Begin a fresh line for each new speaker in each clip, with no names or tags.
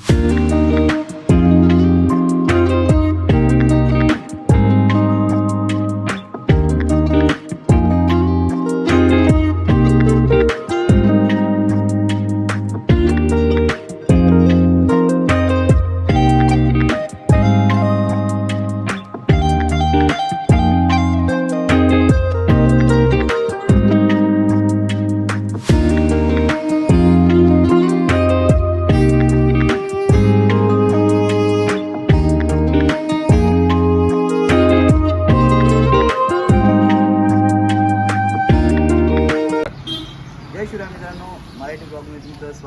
Thank you.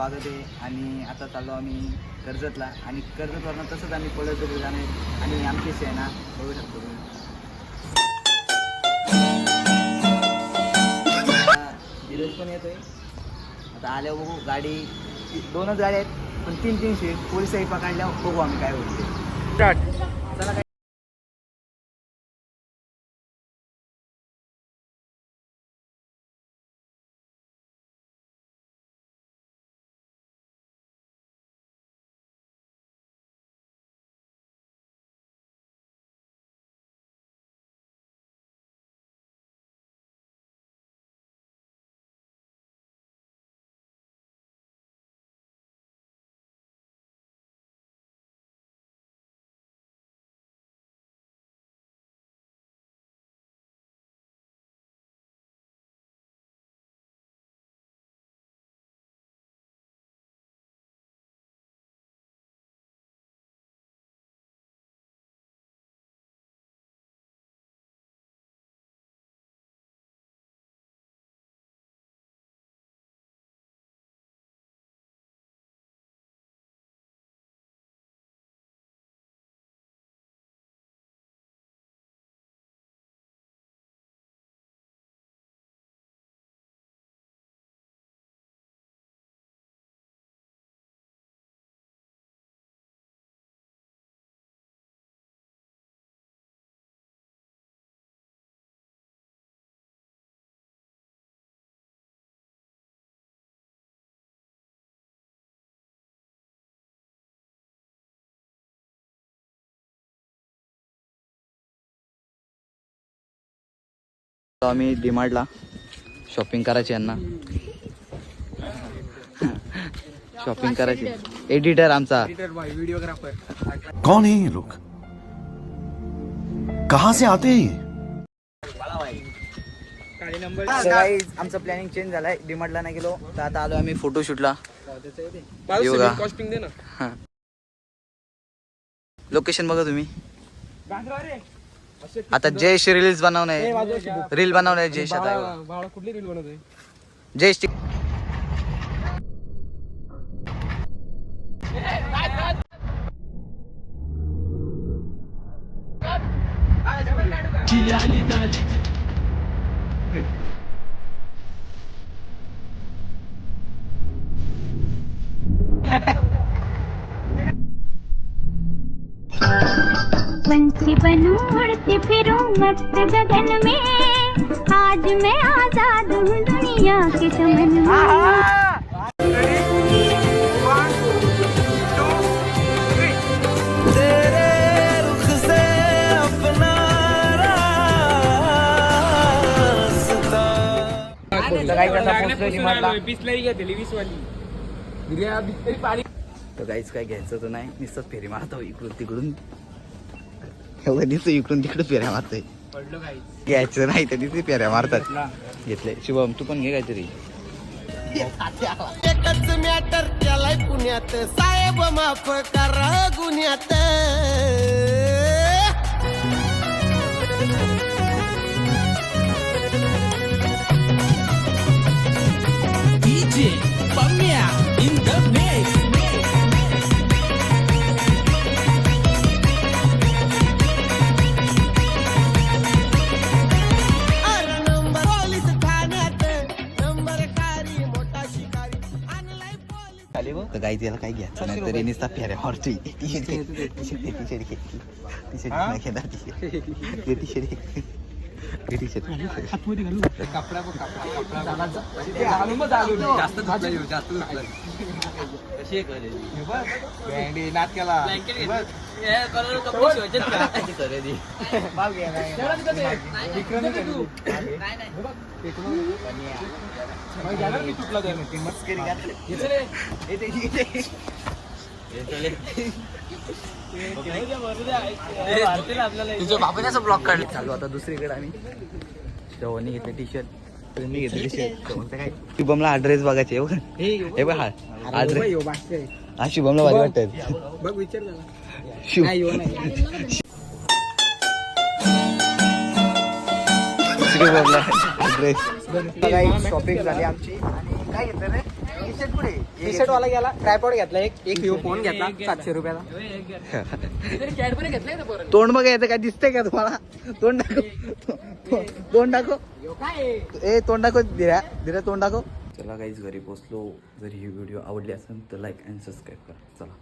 ब्लॉगमध्ये स्वागत आहे आणि आता चाललो आम्ही कर्जतला. आणि कर्जतवरनं तसंच आम्ही पळत जाणार आहे आणि आमची सेना बघू शकतो. तुम्ही धीरज पण येतोय. आता आल्या बघू गाडी दोनच गाड्या आहेत पण तीन तीन सीट पोलिसही पकडल्यावर बघू आम्ही काय होते आम्ही डिमार्टला शॉपिंग करायची यांना. शॉपिंग करायची. एडिटर आमचा.
कौन है लोग? कहां से आते हैं
आमचं प्लॅनिंग चेंज झालाय. डिमार्टला नाही गेलो. तर आता आलो आम्ही फोटोशूटला लोकेशन बघा तुम्ही. आता जयश रील्स बनवणे. रील बनवणे जयश आता.
कुठली रील बनवतोय?
जयश
पंछी बनूं उड़ती फिरूं मस्त गगन में। आज मैं आजाद हूँ दुनिया के चमन में।
तर काहीच काय घ्यायचं तर नाही. नुसतंच फेरी मारतो इकडून तिकडून. एवढं दिसतं इकडून तिकडे फेऱ्या मारतोय?
पडलो काही.
घ्यायचं नाही तर तिथे फेऱ्या मारतात. घेतले. शुभम तू पण घे काहीतरी.
एकच मॅटर केलाय पुण्यात. साहेब माफ करा गुन्ह्यात. पोलीस
तर काही त्याला काही घ्यायचं नाही तरी नुसता फेऱ्या मारतोय T shirt T shirt T shirt घेतली टी शर्ट नाही घेणार टी शर्ट टी शर्ट हे
कपडा जास्त जास्त तुटला तुझ्या बाबाने असं ब्लॉक काढलं.
चालू आता दुसरीकडे आम्ही. जवानी घेतले टी शर्ट मी घेतले टी शर्ट काय? शुभमला हा ड्रेस बघायचे हे बघ ड्रेस हा शुभमला भारी वाटत
बघ विचार
शुभ ड्रेस शॉपिंग झाली आमची. आणि काय घेतलं रे? टी शर्ट कुठे
टी शर्ट वाला गेला ट्रायपॉड घेतला एक एक फोन घेतला सातशे रुपयाला.
तोंड बघायचं काय दिसतंय का तुम्हाला? तोंड दाखव. तोंड दाखव. ए तोंड दाखव दिरा दिरा तोंड दाखव. चला काहीच घरी पोचलो. जर ही व्हिडिओ आवडली असेल तर लाईक अँड सबस्क्राईब करा. चला.